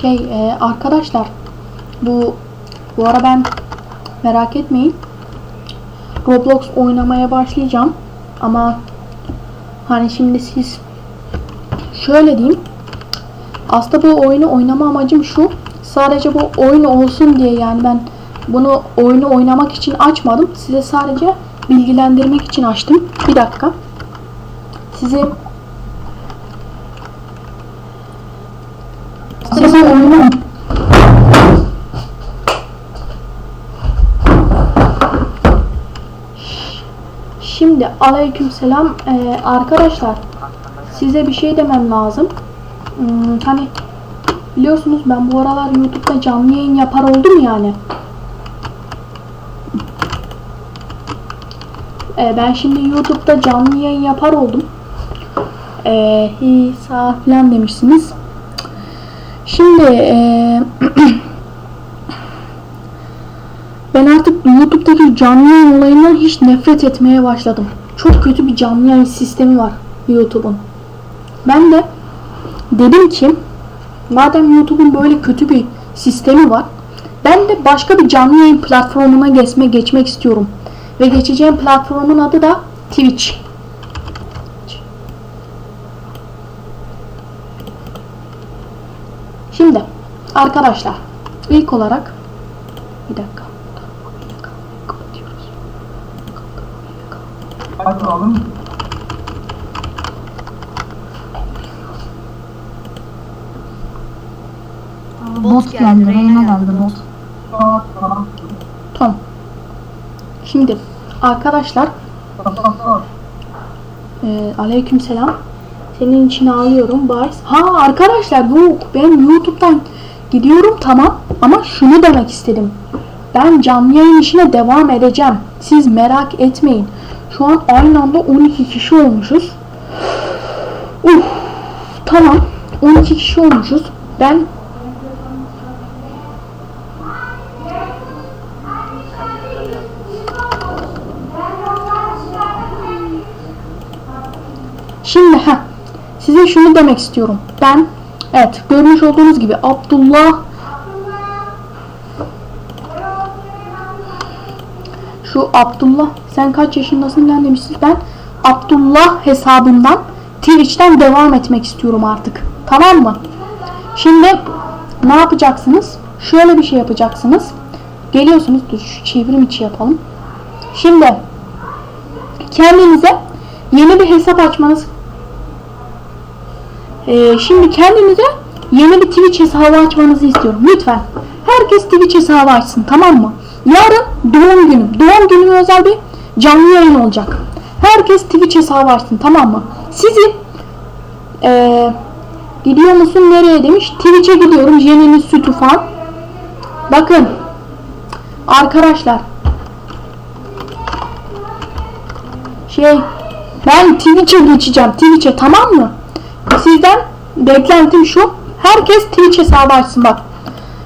Şey e, arkadaşlar bu bu ara ben merak etmeyin. Roblox oynamaya başlayacağım. Ama hani şimdi siz şöyle diyeyim. Aslında bu oyunu oynama amacım şu. Sadece bu oyun olsun diye yani ben bunu oyunu oynamak için açmadım. Size sadece bilgilendirmek için açtım. Bir dakika. Size Oyunu Şimdi aleykümselam Ee, arkadaşlar size bir şey demem lazım. Hmm, hani biliyorsunuz ben bu aralar YouTube'da canlı yayın yapar oldum yani. Ee, ben şimdi YouTube'da canlı yayın yapar oldum. Ee, İsa falan demişsiniz. Şimdi ee, ben artık YouTube'daki canlı yayın olayından hiç nefret etmeye başladım. Çok kötü bir canlı yayın sistemi var YouTube'un. Ben de dedim ki madem YouTube'un böyle kötü bir sistemi var ben de başka bir canlı yayın platformuna geçme, geçmek istiyorum. Ve geçeceğim platformun adı da Twitch. Şimdi arkadaşlar ilk olarak bir dakika. Oğlum. Bot geldi, Reyna geldi bot. Tamam. Şimdi arkadaşlar e, aleyküm selam. Senin için ağlıyorum Bars. Ha arkadaşlar yok ben YouTube'dan gidiyorum tamam ama şunu demek istedim. Ben canlı yayın işine devam edeceğim. Siz merak etmeyin. Şu an aynı anda 12 kişi olmuşuz. Uf, tamam. 12 kişi olmuşuz. Ben Şimdi ha size şunu demek istiyorum. Ben evet görmüş olduğunuz gibi Abdullah şu Abdullah sen kaç yaşındasın lan demişsiniz. Ben Abdullah hesabından Twitch'ten devam etmek istiyorum artık. Tamam mı? Şimdi ne yapacaksınız? Şöyle bir şey yapacaksınız. Geliyorsunuz. Dur şu çevrim içi yapalım. Şimdi kendinize yeni bir hesap açmanız ee, şimdi kendinize yeni bir Twitch hesabı açmanızı istiyorum. Lütfen. Herkes Twitch hesabı açsın tamam mı? Yarın doğum günüm. Doğum günüme özel bir canlı yayın olacak. Herkes Twitch hesabı açsın tamam mı? Sizin ee, gidiyor musun nereye demiş. Twitch'e gidiyorum. Jenny'nin sütü falan. Bakın. Arkadaşlar. Şey ben Twitch'e geçeceğim. Twitch'e tamam mı? Sizden beklentim şu. Herkes Twitch hesabı açsın bak.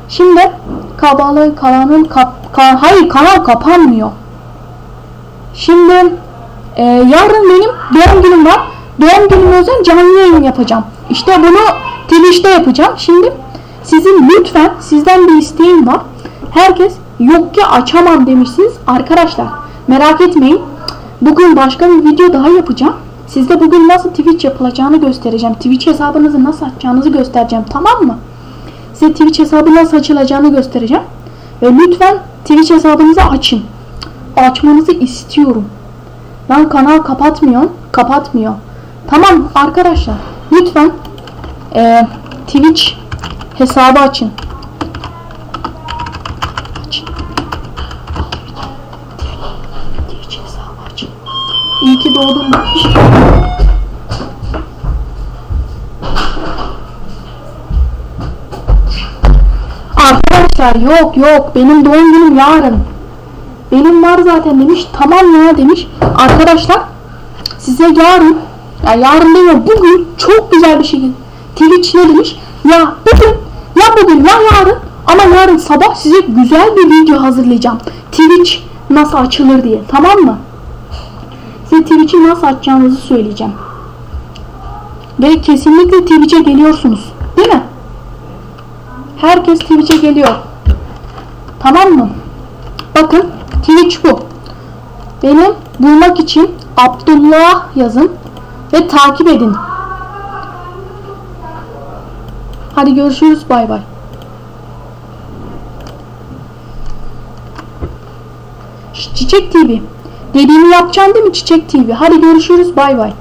Şimdi kabalı kanalın kap, ka- hayır kanal kapanmıyor. Şimdi e, yarın benim doğum günüm var. Doğum günüme özel canlı yayın yapacağım. İşte bunu Twitch'te yapacağım. Şimdi sizin lütfen sizden bir isteğim var. Herkes yok ki açamam demişsiniz. Arkadaşlar merak etmeyin. Bugün başka bir video daha yapacağım. Sizde bugün nasıl Twitch yapılacağını göstereceğim. Twitch hesabınızı nasıl açacağınızı göstereceğim. Tamam mı? Size Twitch hesabı nasıl açılacağını göstereceğim. Ve lütfen Twitch hesabınızı açın. Açmanızı istiyorum. Ben kanal kapatmıyor. Kapatmıyor. Tamam arkadaşlar. Lütfen eee, Twitch hesabı. Açın. İyi ki doğdun. Arkadaşlar yok yok benim doğum günüm yarın. Benim var zaten demiş. Tamam ya demiş. Arkadaşlar size yarın ya yarın mi? Bugün çok güzel bir şey. Twitch ne demiş? Ya bugün ya bugün ya yarın ama yarın sabah size güzel bir video hazırlayacağım. Twitch nasıl açılır diye. Tamam mı? Size Twitch'i nasıl açacağınızı söyleyeceğim. Ve kesinlikle Twitch'e geliyorsunuz. Değil mi? Herkes Twitch'e geliyor. Tamam mı? Bakın Twitch bu. Beni bulmak için Abdullah yazın ve takip edin. Hadi görüşürüz bay bay. Çiçek TV. Dediğimi yapacaksın değil mi Çiçek TV? Hadi görüşürüz bay bay.